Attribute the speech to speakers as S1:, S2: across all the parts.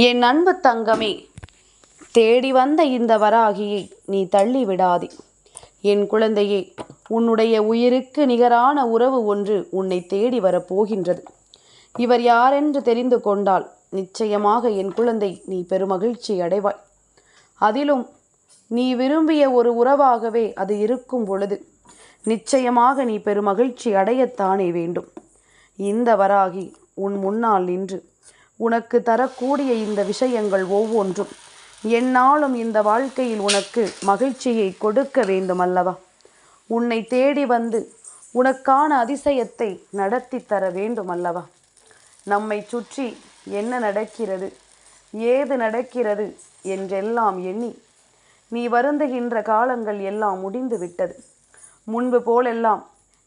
S1: என் அன்பு தங்கமே தேடி வந்த இந்த வராகியை நீ தள்ளி விடாதே. என் குழந்தையே உன்னுடைய உயிருக்கு நிகரான உறவு ஒன்று உன்னை தேடி வரப்போகின்றது இவர் யாரென்று தெரிந்து கொண்டால் நிச்சயமாக என் குழந்தை நீ பெருமகிழ்ச்சி அடைவாய். அதிலும் நீ விரும்பிய ஒரு உறவாகவே அது இருக்கும் பொழுது நிச்சயமாக நீ பெருமகிழ்ச்சி அடையத்தானே வேண்டும். இந்த வராகி உன் முன்னால் நின்று உனக்கு தரக்கூடிய இந்த விஷயங்கள் ஒவ்வொன்றும். என்னாலும் இந்த வாழ்க்கையில் உனக்கு மகிழ்ச்சியை கொடுக்க வேண்டும் அல்லவா உன்னை தேடி வந்து உனக்கான அதிசயத்தை நடத்தி தர வேண்டும் அல்லவா நம்மை சுற்றி என்ன நடக்கிறது ஏது நடக்கிறது என்றெல்லாம் எண்ணி நீ வருந்துகின்ற காலங்கள் எல்லாம் முடிந்து விட்டது. முன்பு போலெல்லாம்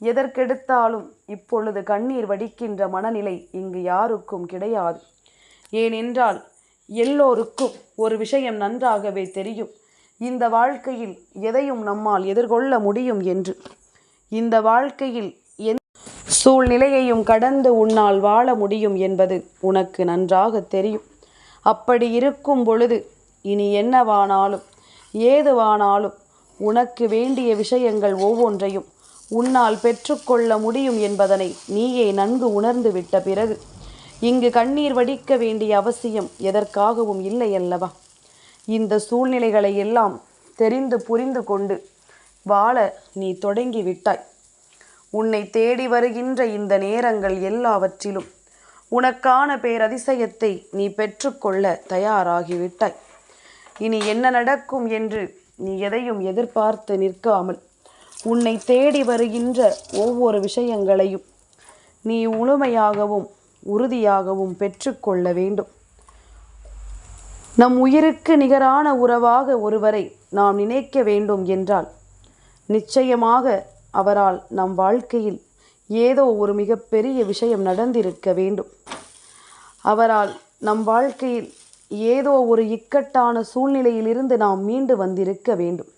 S1: எதற்கெடுத்தாலும் இப்பொழுது கண்ணீர் வடிக்கின்ற மனநிலை இங்கு யாருக்கும் கிடையாது. ஏனென்றால் எல்லோருக்கும் ஒரு விஷயம் நன்றாகவே தெரியும். இந்த வாழ்க்கையில் எதையும் நம்மால் எதிர்கொள்ள முடியும் என்று. இந்த வாழ்க்கையில் எந்த சூழ்நிலையையும் கடந்து உன்னால் வாழ முடியும் என்பது உனக்கு நன்றாக தெரியும். அப்படி இருக்கும் பொழுது இனி என்னவானாலும் ஏதுவானாலும் உனக்கு வேண்டிய விஷயங்கள் ஒவ்வொன்றையும் உன்னால் பெற்றுக்கொள்ள முடியும் என்பதனை நீயே நன்கு உணர்ந்து விட்ட பிறகு இங்கு கண்ணீர் வடிக்க வேண்டிய அவசியம் எதற்காகவும் இல்லை அல்லவா? இந்த சூழ்நிலைகளை எல்லாம் தெரிந்து புரிந்து கொண்டு வாழ நீ தொடங்கி விட்டாய். உன்னை தேடி வருகின்ற இந்த நேரங்கள் எல்லாவற்றிலும் உனக்கான பேரதிசயத்தை நீ பெற்றுக்கொள்ள தயாராகிவிட்டாய் இனி என்ன நடக்கும் என்று நீ எதையும் எதிர்பார்த்து நிற்காமல் உன்னை தேடி வருகின்ற ஒவ்வொரு விஷயங்களையும் நீ முழுமையாகவும் உறுதியாகவும் பெற்றுக்கொள்ள வேண்டும். நம் உயிருக்கு நிகரான உறவாக ஒருவரை நாம் நினைக்க வேண்டும் என்றால் நிச்சயமாக அவரால் நம் வாழ்க்கையில் ஏதோ ஒரு மிகப்பெரிய விஷயம் நடந்திருக்க வேண்டும். அவரால் நம் வாழ்க்கையில் ஏதோ ஒரு இக்கட்டான சூழ்நிலையிலிருந்து நாம் மீண்டு வந்திருக்க வேண்டும்.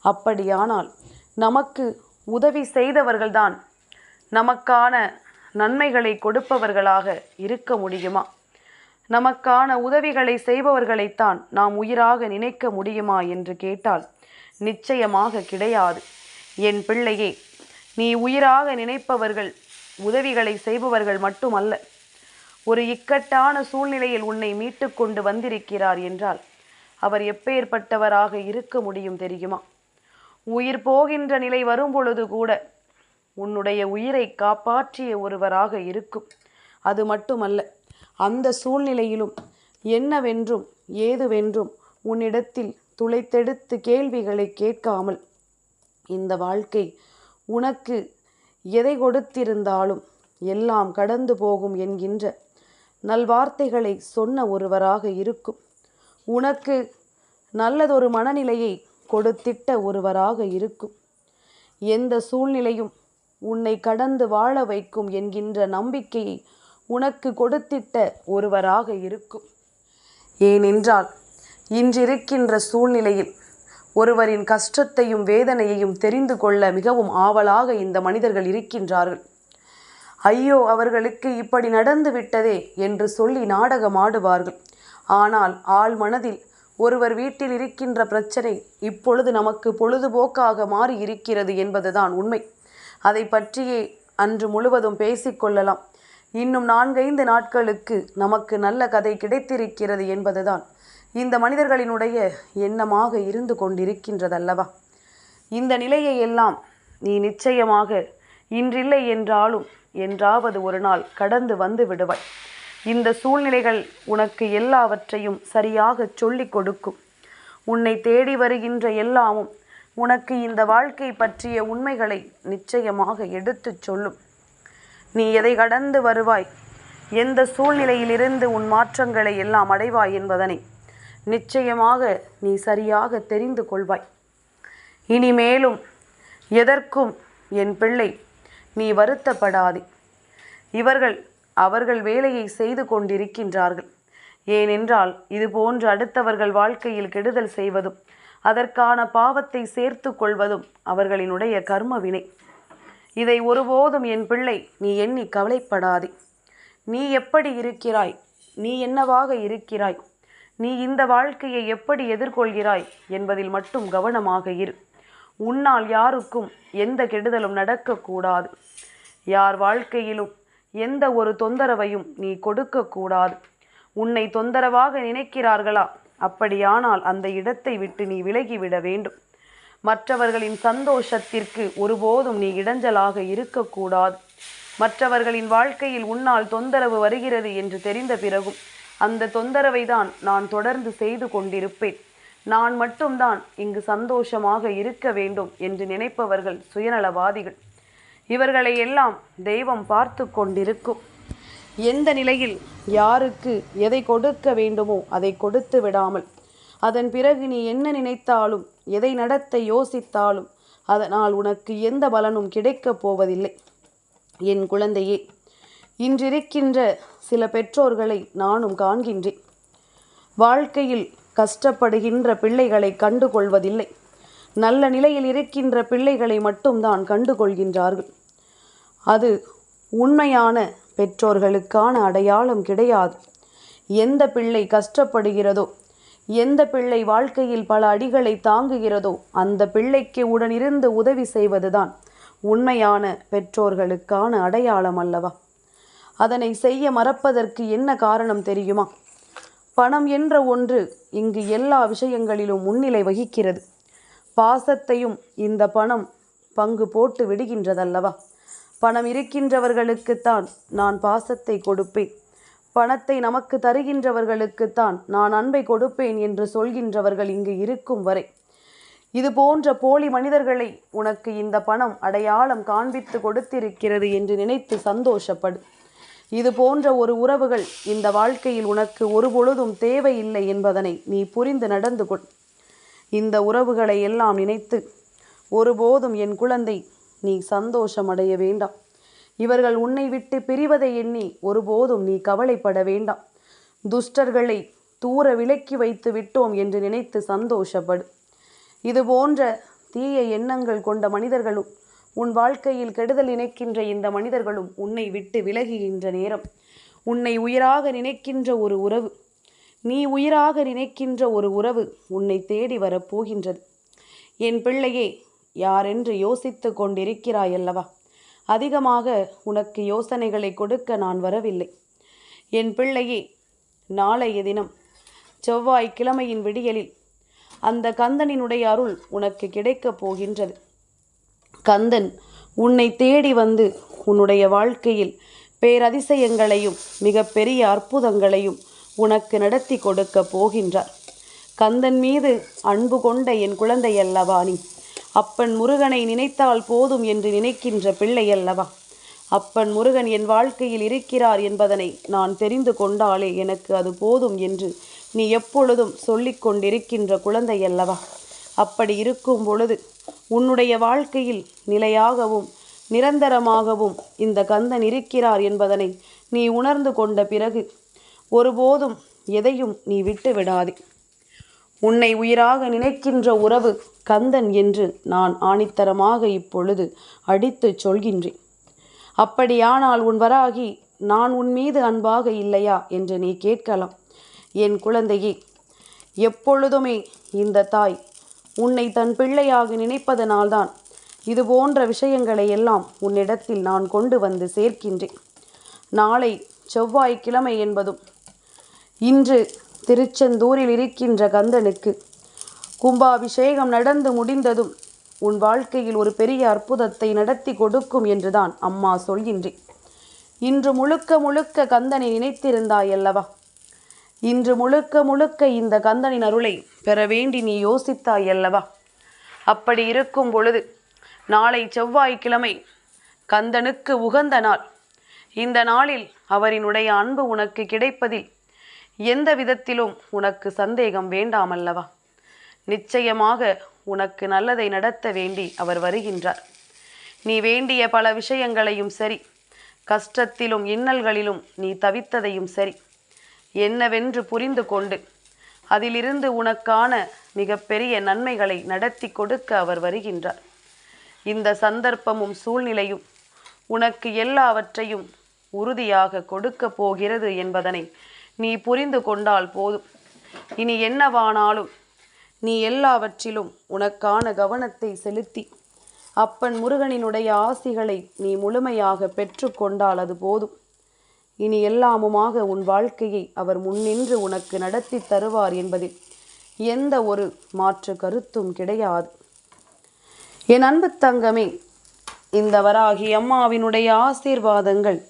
S1: அப்படியானால் நமக்கு உதவி செய்தவர்கள்தான் நமக்கான நன்மைகளை கொடுப்பவர்களாக இருக்க முடியுமா? நமக்கான உதவிகளை செய்பவர்களைத்தான் நாம் உயிராக நினைக்க முடியுமா என்று கேட்டால் நிச்சயமாக கிடையாது. என் பிள்ளையே நீ உயிராக நினைப்பவர்கள் உதவிகளை செய்பவர்கள் மட்டுமல்ல ஒரு இக்கட்டான சூழ்நிலையில் உன்னை மீட்டு கொண்டு வந்திருக்கிறார் என்றால் அவர் எப்பேற்பட்டவராக இருக்க முடியும் தெரியுமா? உயிர் போகின்ற நிலை வரும் பொழுது கூட உன்னுடைய உயிரை காப்பாற்றிய ஒருவராக இருக்கும். அது மட்டுமல்ல அந்த சூழ்நிலையிலும் என்னவென்றும் ஏதுவென்றும் உன்னிடத்தில் துளைத்தெடுத்து கேள்விகளை கேட்காமல் இந்த வாழ்க்கை உனக்கு எதை கொடுத்திருந்தாலும் எல்லாம் கடந்து போகும் என்கின்ற நல்வார்த்தைகளை சொன்ன ஒருவராக இருக்கும். உனக்கு நல்லதொரு மனநிலையை கொடுத்திட்ட ஒருவராக இருக்கும். எந்த சூழ்நிலையும் உன்னை கடந்து வாழ வைக்கும் என்கின்ற நம்பிக்கையை உனக்கு கொடுத்திட்ட ஒருவராக இருக்கும். ஏனென்றால் இன்றிருக்கின்ற சூழ்நிலையில் ஒருவரின் கஷ்டத்தையும் வேதனையையும் தெரிந்து கொள்ள மிகவும் ஆவலாக இந்த மனிதர்கள் இருக்கின்றார்கள். ஐயோ அவர்களுக்கு இப்படி நடந்து விட்டதே என்று சொல்லி நாடகம் ஆடுவார்கள். ஆனால் ஆள் மனதில் ஒருவர் வீட்டில் இருக்கின்ற பிரச்சனை இப்பொழுது நமக்கு பொழுதுபோக்காக மாறி இருக்கிறது என்பதுதான் உண்மை. அதை பற்றியே அன்று முழுவதும் பேசிக்கொள்ளலாம் இன்னும் நான்கைந்து நாட்களுக்கு நமக்கு நல்ல கதை கிடைத்திருக்கிறது என்பதுதான். இந்த மனிதர்களினுடைய எண்ணமாக இருந்து கொண்டிருக்கின்றதல்லவா? இந்த நிலையை எல்லாம் நீ நிச்சயமாக இன்றில்லை என்றாலும் என்றாவது ஒரு நாள் கடந்து வந்து விடுவாய். இந்த சூழ்நிலைகள் உனக்கு எல்லாவற்றையும் சரியாக சொல்லிக் கொடுக்கும். உன்னை தேடி வருகின்ற எல்லாமும் உனக்கு இந்த வாழ்க்கை பற்றிய உண்மைகளை நிச்சயமாக எடுத்துச் சொல்லும். நீ எதை கடந்து வருவாய்? எந்த சூழ்நிலையிலிருந்து உன் மாற்றங்களை எல்லாம் அடைவாய் என்பதனை நிச்சயமாக நீ சரியாக தெரிந்து கொள்வாய். இனிமேலும் எதற்கும் என் பிள்ளை நீ வருத்தப்படாதே. இவர்கள் அவர்கள் வேலையை செய்து கொண்டிருக்கின்றார்கள். ஏனென்றால் இது போன்று அடுத்தவர்கள் வாழ்க்கையில் கெடுதல் செய்வதும் அதற்கான பாவத்தை சேர்த்து கொள்வதும் அவர்களினுடைய கர்ம வினை. இதை ஒருபோதும் என் பிள்ளை நீ எண்ணி கவலைப்படாதே. நீ எப்படி இருக்கிறாய்? நீ என்னவாக இருக்கிறாய்? நீ இந்த வாழ்க்கையை எப்படி எதிர்கொள்கிறாய் என்பதில் மட்டும் கவனமாக இரு. உன்னால் யாருக்கும் எந்த கெடுதலும் நடக்கக்கூடாது யார் வாழ்க்கையிலும் எந்த ஒரு தொந்தரவையும் நீ கொடுக்கக்கூடாது உன்னை தொந்தரவாக நினைக்கிறார்களா? அப்படியானால் அந்த இடத்தை விட்டு நீ விலகிவிட வேண்டும். மற்றவர்களின் சந்தோஷத்திற்கு ஒருபோதும் நீ இடைஞ்சலாக இருக்கக்கூடாது. மற்றவர்களின் வாழ்க்கையில் உன்னால் தொந்தரவு வருகிறது என்று தெரிந்த பிறகும் அந்த தொந்தரவை தான் நான் தொடர்ந்து செய்து கொண்டிருப்பேன். நான் மட்டும்தான் இங்கு சந்தோஷமாக இருக்க வேண்டும் என்று நினைப்பவர்கள் சுயநலவாதிகள். இவர்களை எல்லாம் தெய்வம் பார்த்து கொண்டிருக்கும். எந்த நிலையில் யாருக்கு எதை கொடுக்க வேண்டுமோ அதை கொடுத்து விடாமல் அதன் பிறகு நீ என்ன நினைத்தாலும் எதை நடத்த யோசித்தாலும் அதனால் உனக்கு எந்த பலனும் கிடைக்கப் போவதில்லை. என் குழந்தையே இன்றிருக்கின்ற சில பெற்றோர்களை நானும் காண்கின்றேன். வாழ்க்கையில் கஷ்டப்படுகின்ற பிள்ளைகளை கண்டுகொள்வதில்லை. நல்ல நிலையில் இருக்கின்ற பிள்ளைகளை மட்டும்தான் கண்டுகொள்கின்றார்கள். அது உண்மையான பெற்றோர்களுக்கான அடையாளம் கிடையாது. எந்த பிள்ளை கஷ்டப்படுகிறதோ எந்த பிள்ளை வாழ்க்கையில் பல அடிகளை தாங்குகிறதோ அந்த பிள்ளைக்கு உடனிருந்து உதவி செய்வதுதான் உண்மையான பெற்றோர்களுக்கான அடையாளம் அல்லவா? அதனை செய்ய மறப்பதற்கு என்ன காரணம் தெரியுமா? பணம் என்ற ஒன்று இங்கு எல்லா விஷயங்களிலும் முன்னிலை வகிக்கிறது. பாசத்தையும் இந்த பணம் பங்கு போட்டு விடுகின்றதல்லவா? பணம் இருக்கின்றவர்களுக்குத்தான் நான் பாசத்தை கொடுப்பேன். பணத்தை நமக்கு தருகின்றவர்களுக்குத்தான் நான் அன்பை கொடுப்பேன் என்று சொல்கின்றவர்கள் இங்கு இருக்கும் வரை. இது போன்ற போலி மனிதர்களை உனக்கு இந்த பணம் அடையாளம் காண்பித்து கொடுத்திருக்கிறது என்று நினைத்து சந்தோஷப்படு. இது போன்ற ஒரு உறவுகள் இந்த வாழ்க்கையில் உனக்கு ஒருபொழுதும் தேவையில்லை என்பதனை நீ புரிந்து நடந்து கொள். இந்த உறவுகளை எல்லாம் நினைத்து ஒருபோதும் என் குழந்தை நீ சந்தோஷமடைய வேண்டாம். இவர்கள் உன்னை விட்டு பிரிவதை எண்ணி ஒருபோதும் நீ கவலைப்பட வேண்டாம். துஷ்டர்களை தூர விலக்கி வைத்து விட்டோம் என்று நினைத்து சந்தோஷப்படு. இது போன்ற தீய எண்ணங்கள் கொண்ட மனிதர்களும் உன் வாழ்க்கையில் கெடுதல் நினைக்கின்ற இந்த மனிதர்களும் உன்னை விட்டு விலகுகின்ற நேரம். உன்னை உயிராக நினைக்கின்ற ஒரு உறவு நீ உயிராக நினைக்கின்ற ஒரு உறவு உன்னை தேடி வரப்போகின்றது என் பிள்ளையே யாரென்று யோசித்து கொண்டிருக்கிறாய் அல்லவா அதிகமாக உனக்கு யோசனைகளை கொடுக்க நான் வரவில்லை. என் பிள்ளையே நாளைய தினம் செவ்வாய் கிழமையின் விடியலில் அந்த கந்தனினுடைய அருள் உனக்கு கிடைக்கப் போகின்றது. கந்தன் உன்னை தேடி வந்து உன்னுடைய வாழ்க்கையில் பேரதிசயங்களையும் மிகப்பெரிய அற்புதங்களையும் உனக்கு நடத்தி கொடுக்க போகின்றார். கந்தன் மீது அன்பு கொண்ட என் குழந்தை அல்லவா நீ? அப்பன் முருகனை நினைத்தால் போதும் என்று நினைக்கின்ற பிள்ளை அல்லவா அப்பன் முருகன் என் வாழ்க்கையில் இருக்கிறார் என்பதனை நான் தெரிந்து கொண்டாலே எனக்கு அது போதும் என்று நீ எப்பொழுதும் சொல்லிக் கொண்டிருக்கின்ற குழந்தை அல்லவா அப்படி இருக்கும் பொழுது உன்னுடைய வாழ்க்கையில் நிலையாகவும் நிரந்தரமாகவும் இந்த கந்தன் இருக்கிறார் என்பதனை நீ உணர்ந்து கொண்ட பிறகு ஒருபோதும் எதையும் நீ விட்டு விடாதே உன்னை உயிராக நினைக்கின்ற உறவு கந்தன் என்று நான் ஆணித்தரமாக இப்பொழுது அடித்துச் சொல்கின்றேன். அப்படியானால் உன் வராகி நான் உன் மீது அன்பாக இல்லையா என்று நீ கேட்கலாம். என் குழந்தையே எப்பொழுதுமே இந்த தாய் உன்னை தன் பிள்ளையாக நினைப்பதனால்தான் இது போன்ற விஷயங்களை எல்லாம் உன்னிடத்தில் நான் கொண்டு வந்து சேர்க்கின்றேன். நாளை செவ்வாய்க்கிழமை என்பதும் இன்று திருச்செந்தூரில் இருக்கின்ற கந்தனுக்கு. கும்பாபிஷேகம் நடந்து முடிந்ததும் உன் வாழ்க்கையில் ஒரு பெரிய அற்புதத்தை நடத்தி கொடுக்கும் என்றுதான் அம்மா சொல்கின்றேன் இன்று முழுக்க முழுக்க கந்தனை நினைத்திருந்தாய் அல்லவா? இன்று முழுக்க முழுக்க இந்த கந்தனின் அருளை பெற வேண்டி நீ யோசித்தாய் அல்லவா? அப்படி இருக்கும் பொழுது நாளை செவ்வாய்க்கிழமை கந்தனுக்கு உகந்த நாள். இந்த நாளில் அவரினுடைய அன்பு உனக்கு கிடைப்பதில் எந்த விதத்திலும் உனக்கு சந்தேகம் வேண்டாமல்லவா? நிச்சயமாக உனக்கு நல்லதை நடத்த வேண்டி அவர் வருகின்றார். நீ வேண்டிய பல விஷயங்களையும் சரி கஷ்டத்திலும் இன்னல்களிலும் நீ தவித்ததையும் சரி என்னவென்று புரிந்து கொண்டு அதிலிருந்து உனக்கான மிகப்பெரிய நன்மைகளை நடத்தி கொடுக்க அவர் வருகின்றார். இந்த சந்தர்ப்பமும் சூழ்நிலையும் உனக்கு எல்லாவற்றையும் உறுதியாக கொடுக்க போகிறது என்பதனை நீ புரிந்து கொண்டால் போதும். இனி என்னவானாலும் நீ எல்லாவற்றிலும் உனக்கான கவனத்தை செலுத்தி அப்பன் முருகனினுடைய ஆசிகளை நீ முழுமையாக பெற்றுக்கொண்டால் அது போதும். இனி எல்லாமுமாக உன் வாழ்க்கையை அவர் முன்னின்று உனக்கு நடத்தி தருவார் என்பதில் எந்த ஒரு மாற்று கருத்தும் கிடையாது. என் அன்பு தங்கமே இந்த வராகி அம்மாவினுடைய ஆசீர்வாதங்கள்